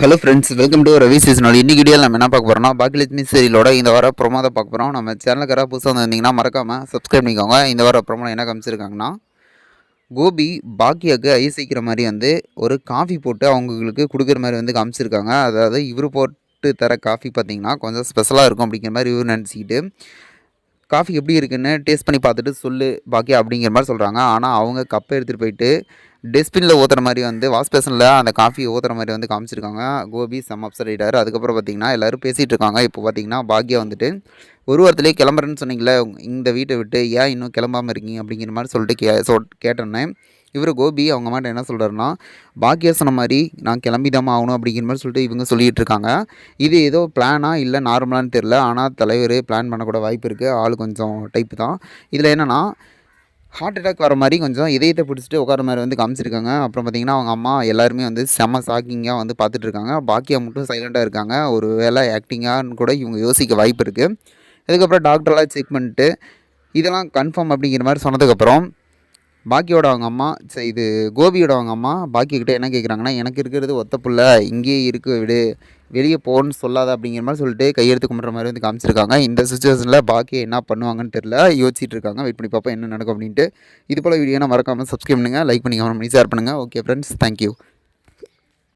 Hello friends welcome to Ravi சீசனால் இன்னைக்கு video நம்ம என்ன பார்க்க போகிறோம்னா பாக்கியலட்சுமி சீரியலோட இந்த வார ப்ரொமோ தான் பார்க்க போகிறோம் நம்ம சேனலுக்கு யாராவது புதுசாக வந்திருந்தீங்கன்னா மறக்காமல் சப்ஸ்கிரைப் பண்ணிக்கோங்க. இந்த வார ப்ரொமோ என்ன காமிச்சிருக்காங்கன்னா கோபி பாக்கியாவுக்கு ஐசிக்கிற மாதிரி வந்து ஒரு காஃபி போட்டு அவங்களுக்கு கொடுக்குற மாதிரி வந்து காமிச்சிருக்காங்க. அதாவது இவர் போட்டு தர காஃபி பார்த்தீங்கன்னா கொஞ்சம் ஸ்பெஷலாக இருக்கும் அப்படிங்கிற மாதிரி இவர் நினச்சிக்கிட்டு காஃபி எப்படி இருக்குன்னு டேஸ்ட் பண்ணி பார்த்துட்டு சொல்லு பாக்கியா அப்படிங்கிற மாதிரி சொல்கிறாங்க ஆனால் அவங்க கப்பை எடுத்துகிட்டு போயிட்டு டஸ்ட்பினில் ஊற்றுற மாதிரி வந்து வாஷ் பேசனில் அந்த காஃபி ஊற்றுற மாதிரி வந்து காமிச்சிருக்காங்க. கோபி செம் அப்செட் அதுக்கப்புறம் பார்த்தீங்கன்னா எல்லோரும் பேசிகிட்டு இருக்காங்க. இப்போ பார்த்தீங்கன்னா பாக்கியா வந்துட்டு ஒரு வாரத்துலேயே கிளம்புறேன்னு சொன்னீங்களே இந்த வீட்டை விட்டு ஏன் இன்னும் கிளம்பாமல் இருக்கீங்க? அப்படிங்கிற மாதிரி சொல்லிட்டு கே சொ கேட்டேன்னே இவர் கோபி அவங்க மாட்ட என்ன சொல்கிறாருன்னா பாக்கியா சொன்ன மாதிரி நான் கிளம்பிதாம்மா ஆகணும் அப்படிங்கிற மாதிரி சொல்லிட்டு இவங்க சொல்லிகிட்டு இருக்காங்க இது ஏதோ பிளானா இல்லை நார்மலான்னு தெரில ஆனால் தலைவர் பிளான் பண்ணக்கூட வாய்ப்பு இருக்குது ஆள் கொஞ்சம் டைப்பு தான். இதில் என்னென்னா ஹார்ட் அட்டாக் வர மாதிரி கொஞ்சம் இதயத்தை பிடிச்சிட்டு உட்கார மாதிரி வந்து காமிச்சிருக்காங்க. அப்புறம் பார்த்திங்கன்னா அவங்க அம்மா எல்லாருமே வந்து செம்ம ஷாக்கிங்காக வந்து பார்த்துட்ருக்காங்க பாக்கியா மட்டும் சைலண்ட்டாக இருக்காங்க. ஒரு வேலை ஆக்டிங்கான்னு கூட இவங்க யோசிக்க வாய்ப்பு இருக்குது இதுக்கப்புறம் டாக்டர்லாம் செக் பண்ணிட்டு இதெல்லாம் கன்ஃபார்ம் அப்படிங்கிற மாதிரி சொன்னதுக்கப்புறம் பாக்கியோட அவங்க அம்மா சரி இது கோபியோட அவங்க அம்மா பாக்கிக்கிட்ட என்ன கேட்குறாங்கன்னா எனக்கு இருக்கிறது ஒத்த புள்ள இங்கேயே இருக்க விடு. வெளியே போகணும்னு சொல்லாத அப்படிங்கிற மாதிரி சொல்லிட்டு கையெழுத்து கும்பிட்ற மாதிரி வந்து காமிச்சிருக்காங்க. இந்த சுச்சுவேஷனில் பாக்கி என்ன பண்ணுவாங்கன்னு தெரில யோசிச்சுட்டு இருக்காங்க. வெயிட் பண்ணி பார்ப்போம் என்ன நடக்கும் அப்படின்ட்டு. இது போல் வீடியோனா மறக்காமல் சப்ஸ்கிரைப் பண்ணுங்கள் லைக் பண்ணிக்கோங்க ஷேர் பண்ணுங்கள் ஓகே ஃப்ரெண்ட்ஸ் தேங்க்யூ